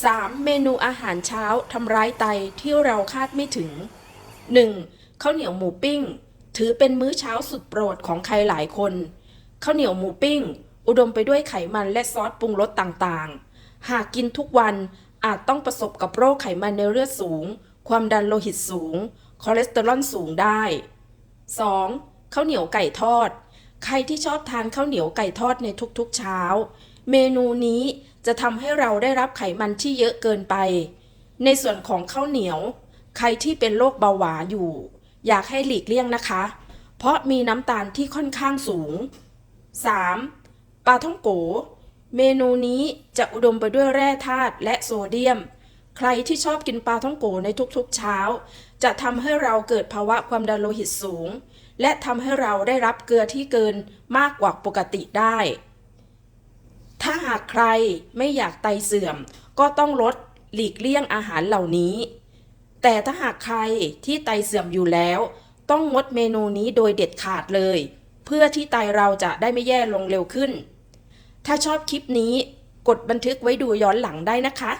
3. เมนูอาหารเช้าทำร้ายไตที่เราคาดไม่ถึง 1. ข้าวเหนียวหมูปิ้ง ถือเป็นมื้อเช้าสุดโปรดของใครหลายคนข้าวเหนียวหมูปิ้ง อุดมไปด้วยไขมันและซอสปรุงรสต่างๆ หากกินทุกวันอาจต้องประสบกับโรคไขมันในเลือดสูง ความดันโลหิตสูง คอเลสเตอรอลสูงได้ 2. ข้าวเหนียวไก่ทอด ใครที่ชอบทานข้าวเหนียวไก่ทอดในทุกๆเช้า เมนูนี้ จะทำให้เราได้รับไขมันที่เยอะเกินไป ในส่วนของข้าวเหนียว ใครที่เป็นโรคเบาหวานอยู่ อยากให้หลีกเลี่ยงนะคะ เพราะมีน้ำตาลที่ค่อนข้างสูง 3. ปลาท่องโก เมนูนี้จะอุดมไปด้วยแร่ธาตุและโซเดียม ใครที่ชอบกินปลาท่องโกในทุกๆเช้า จะทำให้เราเกิดภาวะความดันโลหิตสูง และทำให้เราได้รับเกลือที่เกินมากกว่าปกติได้ ถ้าหากใครไม่อยากไตเสื่อม ก็ต้องลดหลีกเลี่ยงอาหารเหล่านี้ แต่ถ้าหากใครที่ไตเสื่อมอยู่แล้ว ต้องงดเมนูนี้โดยเด็ดขาดเลย เพื่อที่ไตเราจะได้ไม่แย่ลงเร็วขึ้น ถ้าชอบคลิปนี้กดบันทึกไว้ดูย้อนหลังได้นะคะ